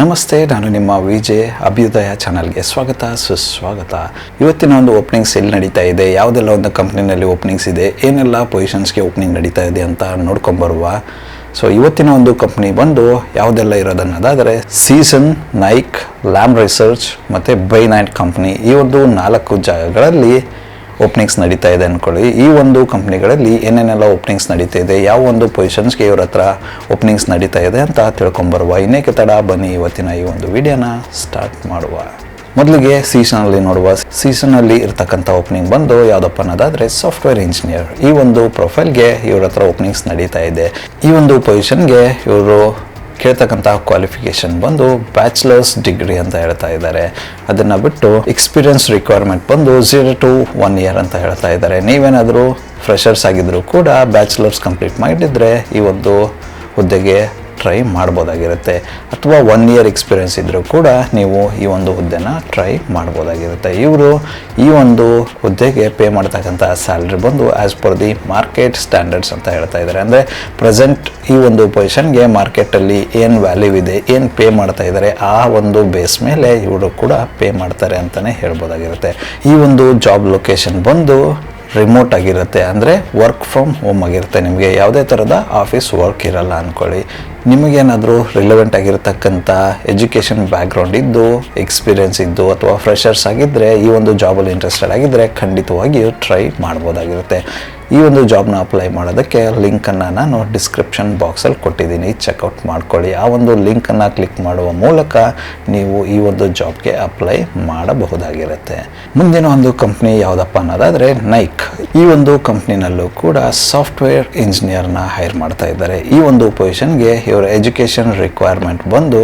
ನಮಸ್ತೆ, ನಾನು ನಿಮ್ಮ ವಿಜೆ ಅಭ್ಯುದಯ ಚಾನಲ್ಗೆ ಸ್ವಾಗತ, ಸುಸ್ವಾಗತ. ಇವತ್ತಿನ ಒಂದು ಓಪನಿಂಗ್ಸ್ ಎಲ್ಲಿ ನಡೀತಾ ಇದೆ, ಯಾವುದೆಲ್ಲ ಒಂದು ಕಂಪ್ನಿನಲ್ಲಿ ಓಪನಿಂಗ್ಸ್ ಇದೆ, ಏನೆಲ್ಲ ಪೊಸಿಷನ್ಸ್ಗೆ ಓಪನಿಂಗ್ ನಡೀತಾ ಇದೆ ಅಂತ ನೋಡ್ಕೊಂಬರುವ. ಸೊ ಇವತ್ತಿನ ಒಂದು ಕಂಪ್ನಿ ಬಂದು ಯಾವುದೆಲ್ಲ ಇರೋದನ್ನದಾದರೆ ಸೀಸನ್ ನೈಕ್ ಲ್ಯಾಮ್ ರಿಸರ್ಚ್ ಮತ್ತು ಬೈನ್ ಆ್ಯಂಡ್ ಕಂಪ್ನಿ ಈ ಒಂದು ನಾಲ್ಕು ಜಾಗಗಳಲ್ಲಿ ಓಪನಿಂಗ್ಸ್ ನಡೀತಾ ಇದೆ ಅಂದ್ಕೊಳ್ಳಿ ಈ ಒಂದು ಕಂಪ್ನಿಗಳಲ್ಲಿ ಏನೇನೆಲ್ಲ ಓಪನಿಂಗ್ಸ್ ನಡೀತಾ ಇದೆ, ಯಾವ ಒಂದು ಪೊಸಿಷನ್ಸ್ಗೆ ಇವ್ರ ಹತ್ರ ಓಪನಿಂಗ್ಸ್ ನಡೀತಾ ಇದೆ ಅಂತ ತಿಳ್ಕೊಂಬರುವ. ಇನ್ನೇಕೆ ತಡ, ಬನ್ನಿ ಇವತ್ತಿನ ಈ ಒಂದು ವಿಡಿಯೋನ ಸ್ಟಾರ್ಟ್ ಮಾಡುವ. ಮೊದಲಿಗೆ ಸೀಸನಲ್ಲಿ ನೋಡುವ. ಸೀಸನಲ್ಲಿ ಇರ್ತಕ್ಕಂಥ ಓಪನಿಂಗ್ ಬಂದು ಯಾವುದಪ್ಪ ಅನ್ನೋದಾದರೆ ಸಾಫ್ಟ್ವೇರ್ ಇಂಜಿನಿಯರ್ ಈ ಒಂದು ಪ್ರೊಫೈಲ್ಗೆ ಇವ್ರ ಹತ್ರ ಓಪನಿಂಗ್ಸ್ ನಡೀತಾ ಇದೆ. ಈ ಒಂದು ಪೊಸಿಷನ್ಗೆ ಇವರು ಕೇಳ್ತಕ್ಕಂಥ ಕ್ವಾಲಿಫಿಕೇಶನ್ ಬಂದು ಬ್ಯಾಚುಲರ್ಸ್ ಡಿಗ್ರಿ ಅಂತ ಹೇಳ್ತಾ ಇದ್ದಾರೆ. ಅದನ್ನು ಬಿಟ್ಟು ಎಕ್ಸ್ಪೀರಿಯನ್ಸ್ ರಿಕ್ವೈರ್ಮೆಂಟ್ ಬಂದು ಝೀರೋ ಟು ಒನ್ ಇಯರ್ ಅಂತ ಹೇಳ್ತಾ ಇದ್ದಾರೆ. ನೀವೇನಾದರೂ ಫ್ರೆಷರ್ಸ್ ಆಗಿದ್ದರೂ ಕೂಡ ಬ್ಯಾಚುಲರ್ಸ್ ಕಂಪ್ಲೀಟ್ ಮಾಡಿದ್ರೆ ಈ ಒಂದು ಹುದ್ದೆಗೆ ಟ್ರೈ ಮಾಡ್ಬೋದಾಗಿರುತ್ತೆ. ಅಥವಾ ಒನ್ ಇಯರ್ ಎಕ್ಸ್ಪೀರಿಯನ್ಸ್ ಇದ್ದರೂ ಕೂಡ ನೀವು ಈ ಒಂದು ಹುದ್ದೆನ ಟ್ರೈ ಮಾಡ್ಬೋದಾಗಿರುತ್ತೆ. ಇವರು ಈ ಒಂದು ಹುದ್ದೆಗೆ ಪೇ ಮಾಡ್ತಕ್ಕಂಥ ಸ್ಯಾಲ್ರಿ ಬಂದು as per the market standards ಅಂತ ಹೇಳ್ತಾ ಇದ್ದಾರೆ. ಅಂದರೆ ಪ್ರೆಸೆಂಟ್ ಈ ಒಂದು ಪೊಸಿಷನ್ಗೆ ಮಾರ್ಕೆಟಲ್ಲಿ ಏನು ವ್ಯಾಲ್ಯೂ ಇದೆ, ಏನು ಪೇ ಮಾಡ್ತಾ ಇದ್ದಾರೆ, ಆ ಒಂದು ಬೇಸ್ ಮೇಲೆ ಇವರು ಕೂಡ ಪೇ ಮಾಡ್ತಾರೆ ಅಂತಲೇ ಹೇಳ್ಬೋದಾಗಿರುತ್ತೆ. ಈ ಒಂದು ಜಾಬ್ ಲೊಕೇಶನ್ ಬಂದು ರಿಮೋಟ್ ಆಗಿರುತ್ತೆ. ಅಂದರೆ ವರ್ಕ್ ಫ್ರಮ್ ಹೋಮ್ ಆಗಿರುತ್ತೆ ನಿಮಗೆ. ಯಾವುದೇ ಥರದ ಆಫೀಸ್ ವರ್ಕ್ ಇರಲ್ಲ ಅಂದ್ಕೊಳ್ಳಿ ನಿಮಗೇನಾದರೂ ರಿಲೆವೆಂಟ್ ಆಗಿರತಕ್ಕಂಥ ಎಜುಕೇಷನ್ ಬ್ಯಾಕ್ಗ್ರೌಂಡ್ ಇದ್ದು ಎಕ್ಸ್ಪೀರಿಯನ್ಸ್ ಇದ್ದು ಅಥವಾ ಫ್ರೆಷರ್ಸ್ ಆಗಿದ್ದರೆ ಈ ಒಂದು ಜಾಬಲ್ಲಿ ಇಂಟ್ರೆಸ್ಟೆಡ್ ಆಗಿದ್ದರೆ ಖಂಡಿತವಾಗಿಯೂ ಟ್ರೈ ಮಾಡ್ಬೋದಾಗಿರುತ್ತೆ. ಈ ಒಂದು ಜಾಬ್ನ ಅಪ್ಲೈ ಮಾಡೋದಕ್ಕೆ ಲಿಂಕನ್ನು ನಾನು ಡಿಸ್ಕ್ರಿಪ್ಷನ್ ಬಾಕ್ಸಲ್ಲಿ ಕೊಟ್ಟಿದ್ದೀನಿ. ಚೆಕ್ಔಟ್ ಮಾಡ್ಕೊಳ್ಳಿ. ಆ ಒಂದು ಲಿಂಕನ್ನು ಕ್ಲಿಕ್ ಮಾಡುವ ಮೂಲಕ ನೀವು ಈ ಒಂದು ಜಾಬ್ಗೆ ಅಪ್ಲೈ ಮಾಡಬಹುದಾಗಿರುತ್ತೆ. ಮುಂದಿನ ಒಂದು ಕಂಪ್ನಿ ಯಾವುದಪ್ಪ ಅನ್ನೋದಾದರೆ ನೈಕ್ ಈ ಒಂದು ಕಂಪ್ನಿನಲ್ಲೂ ಕೂಡ ಸಾಫ್ಟ್ವೇರ್ ಇಂಜಿನಿಯರ್ನ ಹೈರ್ ಮಾಡ್ತಾ ಇದ್ದಾರೆ. ಈ ಒಂದು ಪೊಸಿಷನ್ಗೆ ಇವರ ಎಜುಕೇಷನ್ ರಿಕ್ವೈರ್ಮೆಂಟ್ ಬಂದು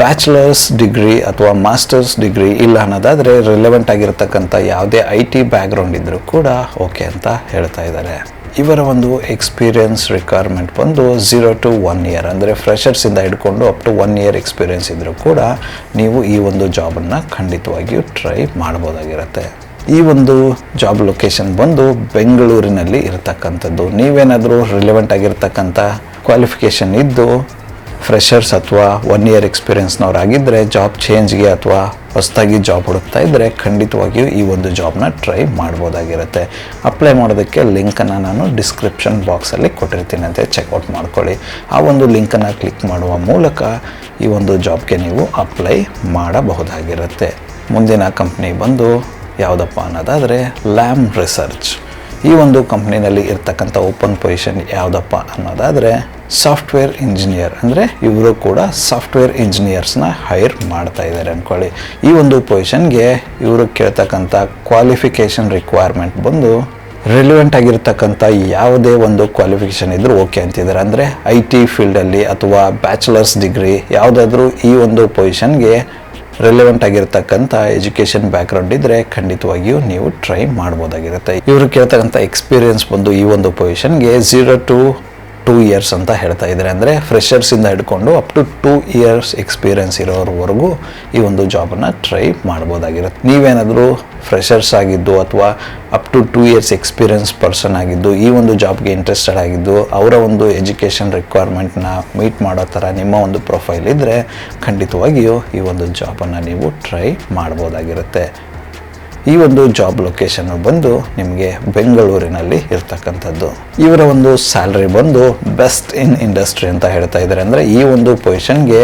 ಬ್ಯಾಚುಲರ್ಸ್ ಡಿಗ್ರಿ ಅಥವಾ ಮಾಸ್ಟರ್ಸ್ ಡಿಗ್ರಿ ಇಲ್ಲ ಅನ್ನೋದಾದರೆ ರಿಲೆವೆಂಟ್ ಆಗಿರತಕ್ಕಂಥ ಯಾವುದೇ ಐ ಟಿ ಬ್ಯಾಕ್ಗ್ರೌಂಡ್ ಇದ್ದರೂ ಕೂಡ ಓಕೆ ಅಂತ ಹೇಳ್ತಾ ಇದ್ದಾರೆ. ಇವರ ಒಂದು ಎಕ್ಸ್ಪೀರಿಯನ್ಸ್ ರಿಕ್ವೈರ್ಮೆಂಟ್ ಬಂದು ಝೀರೋ ಟು ಒನ್ ಇಯರ್ ಅಂದರೆ ಫ್ರೆಷರ್ಸಿಂದ ಹಿಡ್ಕೊಂಡು up to one year experience ಇದ್ದರೂ ಕೂಡ ನೀವು ಈ ಒಂದು ಜಾಬನ್ನು ಖಂಡಿತವಾಗಿಯೂ ಟ್ರೈ ಮಾಡ್ಬೋದಾಗಿರುತ್ತೆ. ಈ ಒಂದು ಜಾಬ್ ಲೊಕೇಶನ್ ಬಂದು ಬೆಂಗಳೂರಿನಲ್ಲಿ ಇರತಕ್ಕಂಥದ್ದು. ನೀವೇನಾದರೂ ರಿಲೆವೆಂಟ್ ಆಗಿರ್ತಕ್ಕಂಥ ಕ್ವಾಲಿಫಿಕೇಷನ್ ಇದ್ದು ಫ್ರೆಷರ್ಸ್ ಅಥವಾ ಒನ್ ಇಯರ್ ಎಕ್ಸ್ಪೀರಿಯನ್ಸ್ನವರಾಗಿದ್ದರೆ ಜಾಬ್ ಚೇಂಜ್ಗೆ ಅಥವಾ ಹೊಸದಾಗಿ ಜಾಬ್ ಹುಡುಕ್ತಾ ಇದ್ದರೆ ಖಂಡಿತವಾಗಿಯೂ ಈ ಒಂದು ಜಾಬ್ನ ಟ್ರೈ ಮಾಡ್ಬೋದಾಗಿರುತ್ತೆ. ಅಪ್ಲೈ ಮಾಡೋದಕ್ಕೆ ಲಿಂಕನ್ನು ನಾನು ಡಿಸ್ಕ್ರಿಪ್ಷನ್ ಬಾಕ್ಸಲ್ಲಿ ಕೊಟ್ಟಿರ್ತೀನಿ ಅಂತ ಚೆಕ್ಔಟ್ ಮಾಡ್ಕೊಳ್ಳಿ. ಆ ಒಂದು ಲಿಂಕನ್ನು ಕ್ಲಿಕ್ ಮಾಡುವ ಮೂಲಕ ಈ ಒಂದು ಜಾಬ್ಗೆ ನೀವು ಅಪ್ಲೈ ಮಾಡಬಹುದಾಗಿರುತ್ತೆ. ಮುಂದಿನ ಕಂಪ್ನಿ ಬಂದು ಯಾವುದಪ್ಪ ಅನ್ನೋದಾದರೆ ಲ್ಯಾಮ್ ರಿಸರ್ಚ್ ಈ ಒಂದು ಕಂಪ್ನಿನಲ್ಲಿ ಇರ್ತಕ್ಕಂಥ ಓಪನ್ ಪೊಸಿಷನ್ ಯಾವುದಪ್ಪ ಅನ್ನೋದಾದರೆ ಸಾಫ್ಟ್ವೇರ್ ಇಂಜಿನಿಯರ್ ಅಂದರೆ ಇವರು ಕೂಡ ಸಾಫ್ಟ್ವೇರ್ ಇಂಜಿನಿಯರ್ಸ್ನ ಹೈರ್ ಮಾಡ್ತಾ ಇದ್ದಾರೆ ಅಂದ್ಕೊಳ್ಳಿ ಈ ಒಂದು ಪೊಸಿಷನ್ಗೆ ಇವರು ಕೇಳ್ತಕ್ಕಂಥ ಕ್ವಾಲಿಫಿಕೇಷನ್ ರಿಕ್ವೈರ್ಮೆಂಟ್ ಬಂದು ರಿಲಿವೆಂಟ್ ಆಗಿರ್ತಕ್ಕಂಥ ಯಾವುದೇ ಒಂದು ಕ್ವಾಲಿಫಿಕೇಷನ್ ಇದ್ದರೂ ಓಕೆ ಅಂತಿದ್ದಾರೆ ಅಂದರೆ ಐ ಟಿ ಫೀಲ್ಡಲ್ಲಿ ಅಥವಾ ಬ್ಯಾಚುಲರ್ಸ್ ಡಿಗ್ರಿ ಯಾವುದಾದ್ರೂ ಈ ಒಂದು ಪೊಸಿಷನ್ಗೆ ರಿಲೆವೆಂಟ್ ಆಗಿರ್ತಕ್ಕಂಥ ಎಜುಕೇಷನ್ ಬ್ಯಾಕ್ಗ್ರೌಂಡ್ ಇದ್ದರೆ ಖಂಡಿತವಾಗಿಯೂ ನೀವು ಟ್ರೈ ಮಾಡ್ಬೋದಾಗಿರುತ್ತೆ. ಇವರು ಕೇಳ್ತಕ್ಕಂಥ ಎಕ್ಸ್ಪೀರಿಯನ್ಸ್ ಬಂದು ಈ ಒಂದು ಪೊಸಿಷನ್ಗೆ ಝೀರೋ ಟು ಟೂ ಇಯರ್ಸ್ ಅಂತ ಹೇಳ್ತಾ ಇದ್ದಾರೆ. ಅಂದರೆ ಫ್ರೆಷರ್ಸಿಂದ ಹಿಡ್ಕೊಂಡು up to two years experience ಇರೋವರೆಗೂ ಈ ಒಂದು ಜಾಬನ್ನು ಟ್ರೈ ಮಾಡ್ಬೋದಾಗಿರುತ್ತೆ. ನೀವೇನಾದರೂ ಫ್ರೆಷರ್ಸ್ ಆಗಿದ್ದು ಅಥವಾ up to two years experience person ಆಗಿದ್ದು, ಈ ಒಂದು ಜಾಬ್ಗೆ ಇಂಟ್ರೆಸ್ಟೆಡ್ ಆಗಿದ್ದು, ಅವರ ಒಂದು ಎಜುಕೇಷನ್ ರಿಕ್ವೈರ್ಮೆಂಟ್ನ ಮೀಟ್ ಮಾಡೋ ಥರ ನಿಮ್ಮ ಒಂದು ಪ್ರೊಫೈಲ್ ಇದ್ದರೆ ಖಂಡಿತವಾಗಿಯೂ ಈ ಒಂದು ಜಾಬನ್ನು ನೀವು ಟ್ರೈ ಮಾಡ್ಬೋದಾಗಿರುತ್ತೆ. ಈ ಒಂದು ಜಾಬ್ ಲೊಕೇಶನ್ ಬಂದು ನಿಮಗೆ ಬೆಂಗಳೂರಿನಲ್ಲಿ ಇರ್ತಕ್ಕಂಥದ್ದು. ಇವರ ಒಂದು ಸ್ಯಾಲ್ರಿ ಬಂದು ಬೆಸ್ಟ್ ಇನ್ ಇಂಡಸ್ಟ್ರಿ ಅಂತ ಹೇಳ್ತಾ ಇದ್ದಾರೆ. ಅಂದರೆ ಈ ಒಂದು ಪೊಸಿಷನ್ಗೆ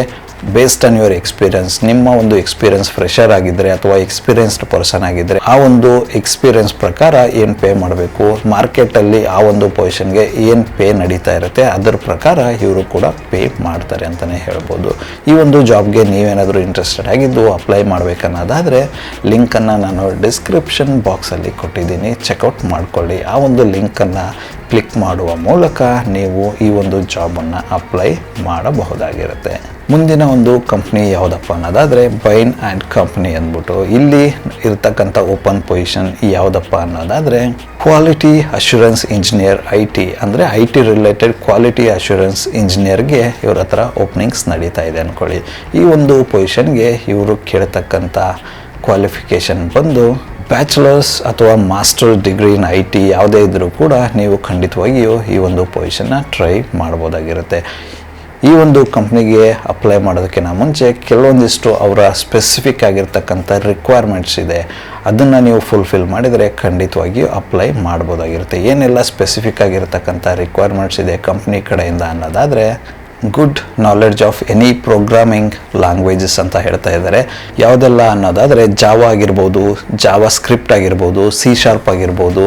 ಬೇಸ್ಡ್ ಆನ್ ಯುವರ್ ಎಕ್ಸ್ಪೀರಿಯನ್ಸ್ ನಿಮ್ಮ ಒಂದು ಎಕ್ಸ್ಪೀರಿಯನ್ಸ್ ಫ್ರೆಷರ್ ಆಗಿದ್ರೆ ಅಥವಾ ಎಕ್ಸ್ಪೀರಿಯನ್ಸ್ಡ್ ಪರ್ಸನ್ ಆಗಿದ್ದರೆ ಆ ಒಂದು ಎಕ್ಸ್ಪೀರಿಯನ್ಸ್ ಪ್ರಕಾರ ಏನು ಪೇ ಮಾಡಬೇಕು? ಮಾರ್ಕೆಟಲ್ಲಿ ಆ ಒಂದು ಪೊಸಿಷನ್ಗೆ ಏನು ಪೇ ನಡೀತಾ ಇರುತ್ತೆ? ಅದರ ಪ್ರಕಾರ ಇವರು ಕೂಡ ಪೇ ಮಾಡ್ತಾರೆ ಅಂತಲೇ ಹೇಳ್ಬೋದು. ಈ ಒಂದು ಜಾಬ್ಗೆ ನೀವೇನಾದರೂ ಇಂಟ್ರೆಸ್ಟೆಡ್ ಆಗಿದ್ದು ಅಪ್ಲೈ ಮಾಡಬೇಕನ್ನೋದಾದರೆ ಲಿಂಕನ್ನು ನಾನು ಡಿಸ್ಕ್ರಿಪ್ಷನ್ ಬಾಕ್ಸಲ್ಲಿ ಕೊಟ್ಟಿದ್ದೀನಿ. ಚೆಕ್ಔಟ್ ಮಾಡ್ಕೊಳ್ಳಿ. ಆ ಒಂದು ಲಿಂಕನ್ನು ಕ್ಲಿಕ್ ಮಾಡುವ ಮೂಲಕ ನೀವು ಈ ಒಂದು ಜಾಬನ್ನು ಅಪ್ಲೈ ಮಾಡಬಹುದಾಗಿರುತ್ತೆ. ಮುಂದಿನ ಒಂದು ಕಂಪ್ನಿ ಯಾವುದಪ್ಪ ಅನ್ನೋದಾದರೆ ಬೈನ್ ಆ್ಯಂಡ್ ಕಂಪ್ನಿ ಅಂದ್ಬಿಟ್ಟು. ಇಲ್ಲಿ ಇರ್ತಕ್ಕಂಥ ಓಪನ್ ಪೊಸಿಷನ್ ಯಾವುದಪ್ಪ ಅನ್ನೋದಾದರೆ quality assurance engineer I T ಅಂದರೆ I T related quality assurance ಇಂಜಿನಿಯರ್ಗೆ ಇವ್ರ ಹತ್ರ ಓಪನಿಂಗ್ಸ್ ನಡೀತಾ ಇದೆ ಅಂದ್ಕೊಳ್ಳಿ ಈ ಒಂದು ಪೊಸಿಷನ್ಗೆ ಇವರು ಕೇಳ್ತಕ್ಕಂಥ ಕ್ವಾಲಿಫಿಕೇಷನ್ ಬಂದು ಬ್ಯಾಚುಲರ್ಸ್ ಅಥವಾ master degree in I T ಯಾವುದೇ ಇದ್ದರೂ ಕೂಡ ನೀವು ಖಂಡಿತವಾಗಿಯೂ ಈ ಒಂದು ಪೊಸಿಷನ್ನ ಟ್ರೈ ಮಾಡ್ಬೋದಾಗಿರುತ್ತೆ. ಈ ಒಂದು ಕಂಪ್ನಿಗೆ ಅಪ್ಲೈ ಮಾಡೋದಕ್ಕಿಂತ ಮುಂಚೆ ಕೆಲವೊಂದಿಷ್ಟು ಅವರ ಸ್ಪೆಸಿಫಿಕ್ ಆಗಿರ್ತಕ್ಕಂಥ ರಿಕ್ವೈರ್ಮೆಂಟ್ಸ್ ಇದೆ. ಅದನ್ನು ನೀವು ಫುಲ್ಫಿಲ್ ಮಾಡಿದರೆ ಖಂಡಿತವಾಗಿಯೂ ಅಪ್ಲೈ ಮಾಡ್ಬೋದಾಗಿರುತ್ತೆ. ಏನೆಲ್ಲ ಸ್ಪೆಸಿಫಿಕ್ ಆಗಿರ್ತಕ್ಕಂಥ ರಿಕ್ವೈರ್ಮೆಂಟ್ಸ್ ಇದೆ ಕಂಪ್ನಿ ಕಡೆಯಿಂದ ಅನ್ನೋದಾದರೆ good knowledge of any programming languages ಅಂತ ಹೇಳ್ತಾ ಇದ್ದಾರೆ. ಯಾವುದೆಲ್ಲ ಅನ್ನೋದಾದರೆ ಜಾವಾ ಆಗಿರ್ಬೋದು ಜಾವಾ ಸ್ಕ್ರಿಪ್ಟ್ ಆಗಿರ್ಬೋದು ಸಿ ಶಾರ್ಪ್ ಆಗಿರ್ಬೋದು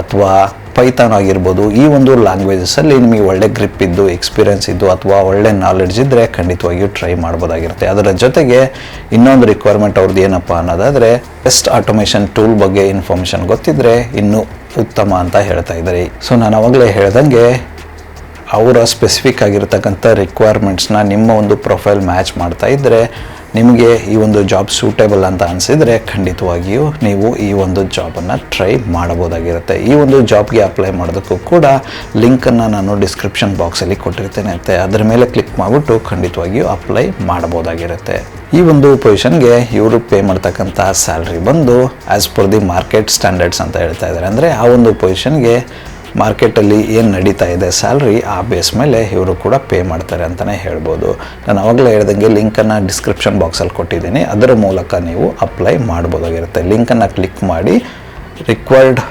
ಅಥವಾ ಪೈಥಾನ್ ಆಗಿರ್ಬೋದು, ಈ ಒಂದು ಲ್ಯಾಂಗ್ವೇಜಸಲ್ಲಿ ನಿಮಗೆ ಒಳ್ಳೆ ಗ್ರಿಪ್ ಇದ್ದು ಎಕ್ಸ್ಪೀರಿಯೆನ್ಸ್ ಇದ್ದು, ಅಥವಾ ಒಳ್ಳೆ ನಾಲೆಡ್ಜ್ ಇದ್ದರೆ ಖಂಡಿತವಾಗಿಯೂ ಟ್ರೈ ಮಾಡ್ಬೋದಾಗಿರುತ್ತೆ. ಅದರ ಜೊತೆಗೆ ಇನ್ನೊಂದು ರಿಕ್ವೈರ್ಮೆಂಟ್ ಅವ್ರದ್ದು ಏನಪ್ಪ ಅನ್ನೋದಾದರೆ ಟೆಸ್ಟ್ ಆಟೋಮೇಷನ್ ಟೂಲ್ ಬಗ್ಗೆ ಇನ್ಫಾರ್ಮೇಷನ್ ಗೊತ್ತಿದ್ದರೆ ಇನ್ನೂ ಉತ್ತಮ ಅಂತ ಹೇಳ್ತಾ ಇದ್ದಾರೆ. ಸೊ ನಾನು ಅವಾಗಲೇ ಹೇಳ್ದಂಗೆ, ಅವರ ಸ್ಪೆಸಿಫಿಕ್ ಆಗಿರ್ತಕ್ಕಂಥ ರಿಕ್ವೈರ್ಮೆಂಟ್ಸ್ನ ನಿಮ್ಮ ಒಂದು ಪ್ರೊಫೈಲ್ ಮ್ಯಾಚ್ ಮಾಡ್ತಾ ಇದ್ದರೆ ನಿಮಗೆ ಈ ಒಂದು ಜಾಬ್ ಸೂಟೇಬಲ್ ಅಂತ ಅನಿಸಿದರೆ ಖಂಡಿತವಾಗಿಯೂ ನೀವು ಈ ಒಂದು ಜಾಬನ್ನು ಟ್ರೈ ಮಾಡಬಹುದಾಗಿರುತ್ತೆ. ಈ ಒಂದು ಜಾಬ್ಗೆ ಅಪ್ಲೈ ಮಾಡೋದಕ್ಕೂ ಕೂಡ ಲಿಂಕನ್ನು ನಾನು ಡಿಸ್ಕ್ರಿಪ್ಷನ್ ಬಾಕ್ಸಲ್ಲಿ ಕೊಟ್ಟಿರ್ತೇನೆ ಅಂತೆ ಅದರ ಮೇಲೆ ಕ್ಲಿಕ್ ಮಾಡಿಬಿಟ್ಟು ಖಂಡಿತವಾಗಿಯೂ ಅಪ್ಲೈ ಮಾಡಬಹುದಾಗಿರುತ್ತೆ. ಈ ಒಂದು ಪೊಸಿಷನ್ಗೆ ಇವರು ಪೇ ಮಾಡ್ತಕ್ಕಂಥ ಸ್ಯಾಲ್ರಿ ಬಂದು as per the market standards ಅಂತ ಹೇಳ್ತಾ ಇದ್ದಾರೆ ಅಂದರೆ ಆ ಒಂದು ಪೊಸಿಷನ್ಗೆ ಮಾರ್ಕೆಟಲ್ಲಿ ಏನು ನಡೀತಾ ಇದೆ, ಸ್ಯಾಲ್ರಿ ಆ ಬೇಸ್ ಮೇಲೆ ಇವರು ಕೂಡ ಪೇ ಮಾಡ್ತಾರೆ ಅಂತಲೇ ಹೇಳ್ಬೋದು. ನಾನು ಅವಾಗಲೇ ಹೇಳ್ದಂಗೆ ಲಿಂಕನ್ನು ಡಿಸ್ಕ್ರಿಪ್ಷನ್ ಬಾಕ್ಸಲ್ಲಿ ಕೊಟ್ಟಿದ್ದೀನಿ. ಅದರ ಮೂಲಕ ನೀವು ಅಪ್ಲೈ ಮಾಡ್ಬೋದಾಗಿರುತ್ತೆ. ಲಿಂಕನ್ನು ಕ್ಲಿಕ್ ಮಾಡಿ ರಿಕ್ವೈರ್ಡ್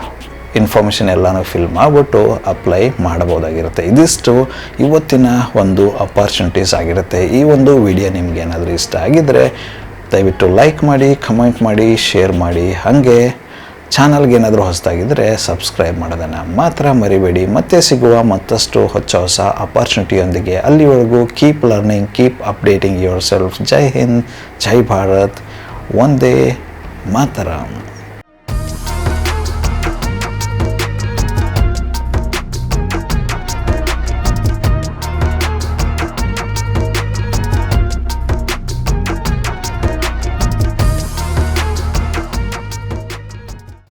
ಇನ್ಫಾರ್ಮೇಷನ್ ಎಲ್ಲನೂ ಫಿಲ್ ಮಾಡಿಬಿಟ್ಟು ಅಪ್ಲೈ ಮಾಡ್ಬೋದಾಗಿರುತ್ತೆ. ಇದಿಷ್ಟು ಇವತ್ತಿನ ಒಂದು ಅಪಾರ್ಚುನಿಟೀಸ್ ಆಗಿರುತ್ತೆ. ಈ ಒಂದು ವಿಡಿಯೋ ನಿಮ್ಗೆ ಏನಾದರೂ ಇಷ್ಟ ಆಗಿದ್ದರೆ ದಯವಿಟ್ಟು ಲೈಕ್ ಮಾಡಿ, ಕಮೆಂಟ್ ಮಾಡಿ, ಶೇರ್ ಮಾಡಿ. ಹಾಗೆ ಚಾನಲ್ಗೆ ಏನಾದರೂ ಹೊಸದಾಗಿದ್ದರೆ ಸಬ್ಸ್ಕ್ರೈಬ್ ಮಾಡೋದನ್ನು ಮಾತ್ರ ಮರಿಬೇಡಿ. ಮತ್ತೆ ಸಿಗುವ ಮತ್ತಷ್ಟು ಹೊಚ್ಚ ಹೊಸ ಅಪರ್ಚುನಿಟಿಯೊಂದಿಗೆ ಅಲ್ಲಿವರೆಗೂ keep learning keep updating yourself ಜೈ ಹಿಂದ್, ಜೈ ಭಾರತ್. ಒಂದೇ ಮಾತರಂ.